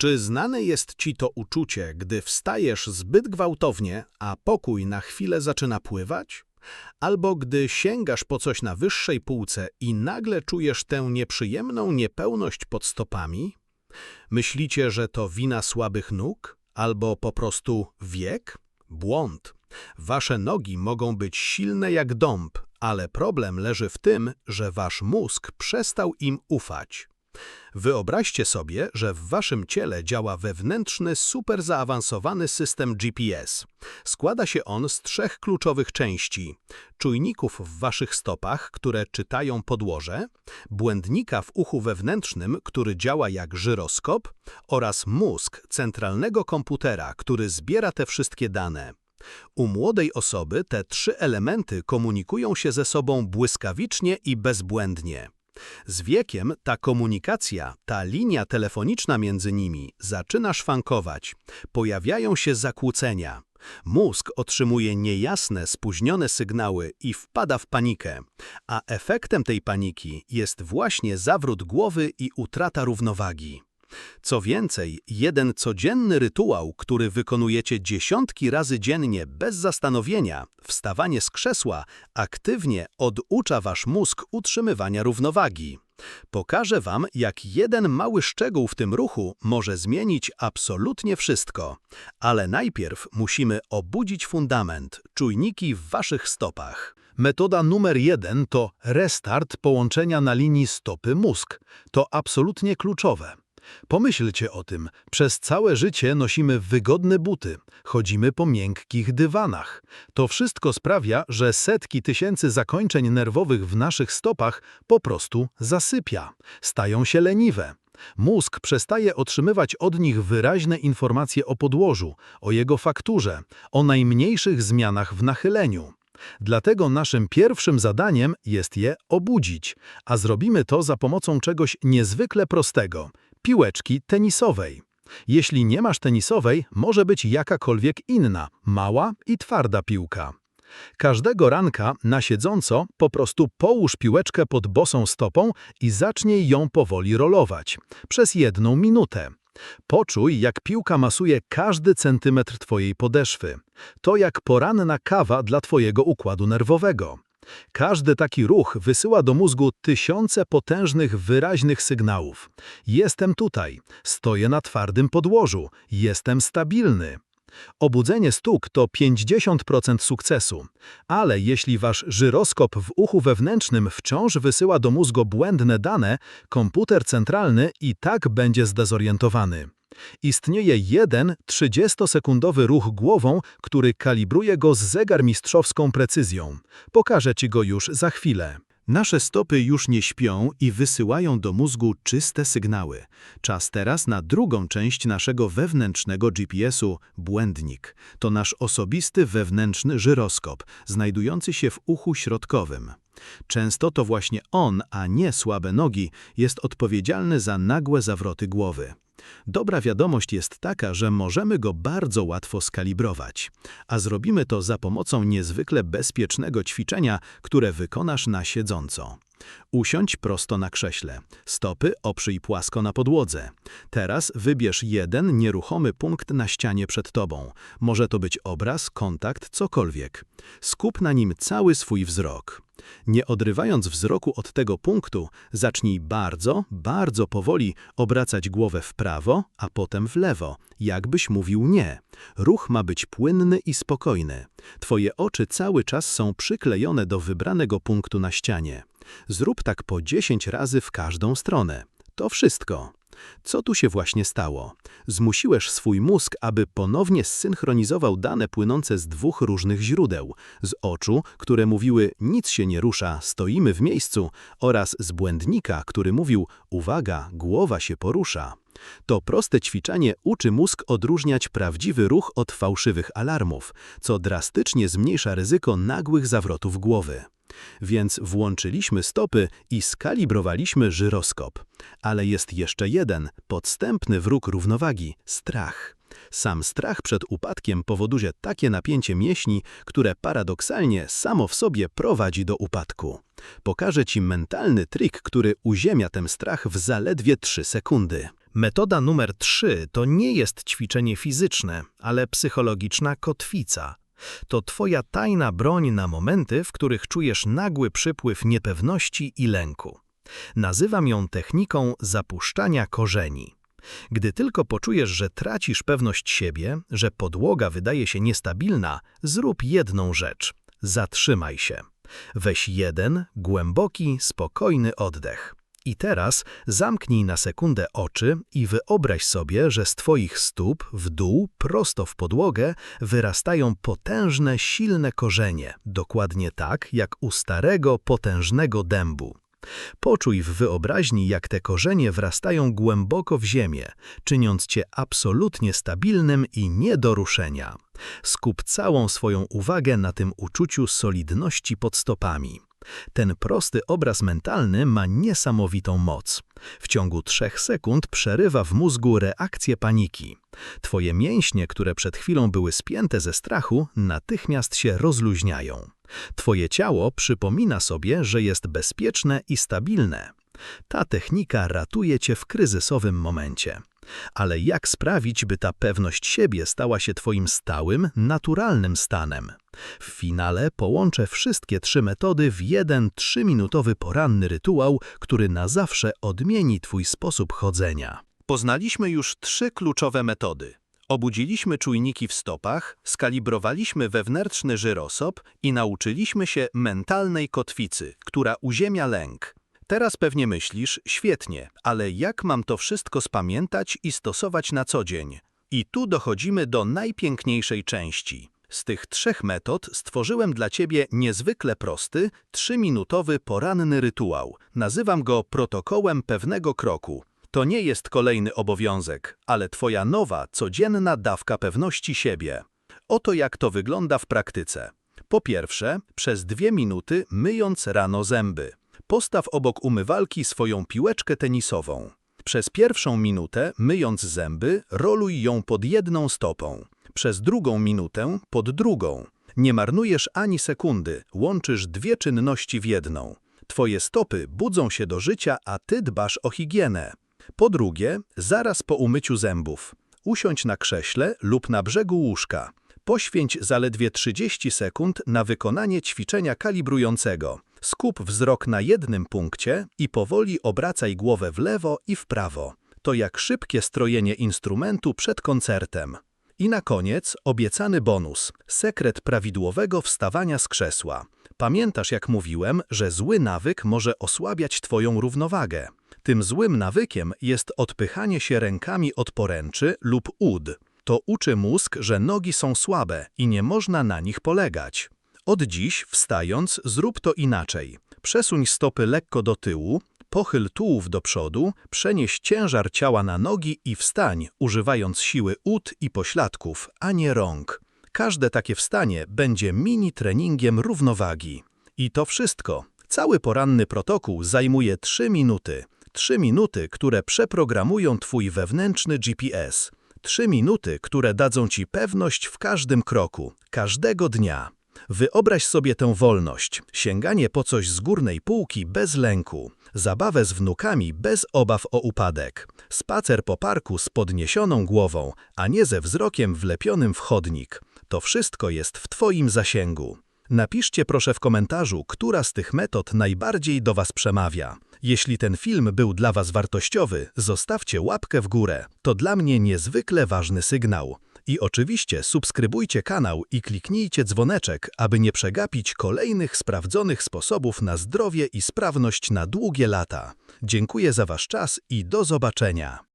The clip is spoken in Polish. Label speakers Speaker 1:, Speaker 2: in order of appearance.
Speaker 1: Czy znane jest ci to uczucie, gdy wstajesz zbyt gwałtownie, a pokój na chwilę zaczyna pływać? Albo gdy sięgasz po coś na wyższej półce i nagle czujesz tę nieprzyjemną niepełność pod stopami? Myślicie, że to wina słabych nóg? Albo po prostu wiek? Błąd. Wasze nogi mogą być silne jak dąb, ale problem leży w tym, że wasz mózg przestał im ufać. Wyobraźcie sobie, że w waszym ciele działa wewnętrzny, super zaawansowany system GPS. Składa się on z trzech kluczowych części. Czujników w waszych stopach, które czytają podłoże, błędnika w uchu wewnętrznym, który działa jak żyroskop oraz mózg centralnego komputera, który zbiera te wszystkie dane. U młodej osoby te trzy elementy komunikują się ze sobą błyskawicznie i bezbłędnie. Z wiekiem ta komunikacja, ta linia telefoniczna między nimi zaczyna szwankować. Pojawiają się zakłócenia. Mózg otrzymuje niejasne, spóźnione sygnały i wpada w panikę, a efektem tej paniki jest właśnie zawrót głowy i utrata równowagi. Co więcej, jeden codzienny rytuał, który wykonujecie dziesiątki razy dziennie bez zastanowienia, wstawanie z krzesła, aktywnie oducza wasz mózg utrzymywania równowagi. Pokażę wam, jak jeden mały szczegół w tym ruchu może zmienić absolutnie wszystko. Ale najpierw musimy obudzić fundament, czujniki w waszych stopach. Metoda numer jeden to restart połączenia na linii stopy-mózg. To absolutnie kluczowe. Pomyślcie o tym. Przez całe życie nosimy wygodne buty, chodzimy po miękkich dywanach. To wszystko sprawia, że setki tysięcy zakończeń nerwowych w naszych stopach po prostu zasypia, stają się leniwe. Mózg przestaje otrzymywać od nich wyraźne informacje o podłożu, o jego fakturze, o najmniejszych zmianach w nachyleniu. Dlatego naszym pierwszym zadaniem jest je obudzić, a zrobimy to za pomocą czegoś niezwykle prostego – piłeczki tenisowej. Jeśli nie masz tenisowej, może być jakakolwiek inna, mała i twarda piłka. Każdego ranka na siedząco po prostu połóż piłeczkę pod bosą stopą i zacznij ją powoli rolować przez jedną minutę. Poczuj, jak piłka masuje każdy centymetr Twojej podeszwy. To jak poranna kawa dla Twojego układu nerwowego. Każdy taki ruch wysyła do mózgu tysiące potężnych, wyraźnych sygnałów. Jestem tutaj, stoję na twardym podłożu, jestem stabilny. Obudzenie stóg to 50% sukcesu, ale jeśli wasz żyroskop w uchu wewnętrznym wciąż wysyła do mózgu błędne dane, komputer centralny i tak będzie zdezorientowany. Istnieje jeden 30-sekundowy ruch głową, który kalibruje go z zegarmistrzowską precyzją. Pokażę Ci go już za chwilę. Nasze stopy już nie śpią i wysyłają do mózgu czyste sygnały. Czas teraz na drugą część naszego wewnętrznego GPS-u – błędnik. To nasz osobisty wewnętrzny żyroskop, znajdujący się w uchu środkowym. Często to właśnie on, a nie słabe nogi, jest odpowiedzialny za nagłe zawroty głowy. Dobra wiadomość jest taka, że możemy go bardzo łatwo skalibrować, a zrobimy to za pomocą niezwykle bezpiecznego ćwiczenia, które wykonasz na siedząco. Usiądź prosto na krześle. Stopy oprzyj płasko na podłodze. Teraz wybierz jeden nieruchomy punkt na ścianie przed tobą. Może to być obraz, kontakt, cokolwiek. Skup na nim cały swój wzrok. Nie odrywając wzroku od tego punktu, zacznij bardzo, bardzo powoli obracać głowę w prawo, a potem w lewo, jakbyś mówił nie. Ruch ma być płynny i spokojny. Twoje oczy cały czas są przyklejone do wybranego punktu na ścianie. Zrób tak po 10 razy w każdą stronę. To wszystko. Co tu się właśnie stało? Zmusiłeś swój mózg, aby ponownie zsynchronizował dane płynące z dwóch różnych źródeł. Z oczu, które mówiły nic się nie rusza, stoimy w miejscu oraz z błędnika, który mówił uwaga, głowa się porusza. To proste ćwiczenie uczy mózg odróżniać prawdziwy ruch od fałszywych alarmów, co drastycznie zmniejsza ryzyko nagłych zawrotów głowy. Więc włączyliśmy stopy i skalibrowaliśmy żyroskop. Ale jest jeszcze jeden, podstępny wróg równowagi – strach. Sam strach przed upadkiem powoduje takie napięcie mięśni, które paradoksalnie samo w sobie prowadzi do upadku. Pokażę Ci mentalny trik, który uziemia ten strach w zaledwie 3 sekundy. Metoda numer 3 to nie jest ćwiczenie fizyczne, ale psychologiczna kotwica. To twoja tajna broń na momenty, w których czujesz nagły przypływ niepewności i lęku. Nazywam ją techniką zapuszczania korzeni. Gdy tylko poczujesz, że tracisz pewność siebie, że podłoga wydaje się niestabilna, zrób jedną rzecz. Zatrzymaj się. Weź jeden, głęboki, spokojny oddech. I teraz zamknij na sekundę oczy i wyobraź sobie, że z twoich stóp w dół, prosto w podłogę, wyrastają potężne, silne korzenie, dokładnie tak jak u starego, potężnego dębu. Poczuj w wyobraźni, jak te korzenie wrastają głęboko w ziemię, czyniąc cię absolutnie stabilnym i nie do ruszenia. Skup całą swoją uwagę na tym uczuciu solidności pod stopami. Ten prosty obraz mentalny ma niesamowitą moc. W ciągu trzech sekund przerywa w mózgu reakcję paniki. Twoje mięśnie, które przed chwilą były spięte ze strachu, natychmiast się rozluźniają. Twoje ciało przypomina sobie, że jest bezpieczne i stabilne. Ta technika ratuje cię w kryzysowym momencie. Ale jak sprawić, by ta pewność siebie stała się twoim stałym, naturalnym stanem? W finale połączę wszystkie trzy metody w jeden trzyminutowy poranny rytuał, który na zawsze odmieni twój sposób chodzenia. Poznaliśmy już trzy kluczowe metody. Obudziliśmy czujniki w stopach, skalibrowaliśmy wewnętrzny żyrosop i nauczyliśmy się mentalnej kotwicy, która uziemia lęk. Teraz pewnie myślisz, świetnie, ale jak mam to wszystko spamiętać i stosować na co dzień? I tu dochodzimy do najpiękniejszej części. Z tych trzech metod stworzyłem dla Ciebie niezwykle prosty, trzyminutowy poranny rytuał. Nazywam go protokołem pewnego kroku. To nie jest kolejny obowiązek, ale Twoja nowa, codzienna dawka pewności siebie. Oto jak to wygląda w praktyce. Po pierwsze, przez dwie minuty myjąc rano zęby. Postaw obok umywalki swoją piłeczkę tenisową. Przez pierwszą minutę, myjąc zęby, roluj ją pod jedną stopą. Przez drugą minutę pod drugą. Nie marnujesz ani sekundy, łączysz dwie czynności w jedną. Twoje stopy budzą się do życia, a ty dbasz o higienę. Po drugie, zaraz po umyciu zębów. Usiądź na krześle lub na brzegu łóżka. Poświęć zaledwie 30 sekund na wykonanie ćwiczenia kalibrującego. Skup wzrok na jednym punkcie i powoli obracaj głowę w lewo i w prawo. To jak szybkie strojenie instrumentu przed koncertem. I na koniec obiecany bonus. Sekret prawidłowego wstawania z krzesła. Pamiętasz, jak mówiłem, że zły nawyk może osłabiać Twoją równowagę. Tym złym nawykiem jest odpychanie się rękami od poręczy lub ud. To uczy mózg, że nogi są słabe i nie można na nich polegać. Od dziś, wstając, zrób to inaczej. Przesuń stopy lekko do tyłu, pochyl tułów do przodu, przenieś ciężar ciała na nogi i wstań, używając siły ud i pośladków, a nie rąk. Każde takie wstanie będzie mini treningiem równowagi. I to wszystko. Cały poranny protokół zajmuje 3 minuty. 3 minuty, które przeprogramują Twój wewnętrzny GPS. 3 minuty, które dadzą Ci pewność w każdym kroku, każdego dnia. Wyobraź sobie tę wolność, sięganie po coś z górnej półki bez lęku, zabawę z wnukami bez obaw o upadek, spacer po parku z podniesioną głową, a nie ze wzrokiem wlepionym w chodnik. To wszystko jest w Twoim zasięgu. Napiszcie proszę w komentarzu, która z tych metod najbardziej do Was przemawia. Jeśli ten film był dla Was wartościowy, zostawcie łapkę w górę. To dla mnie niezwykle ważny sygnał. I oczywiście subskrybujcie kanał i kliknijcie dzwoneczek, aby nie przegapić kolejnych sprawdzonych sposobów na zdrowie i sprawność na długie lata. Dziękuję za Wasz czas i do zobaczenia.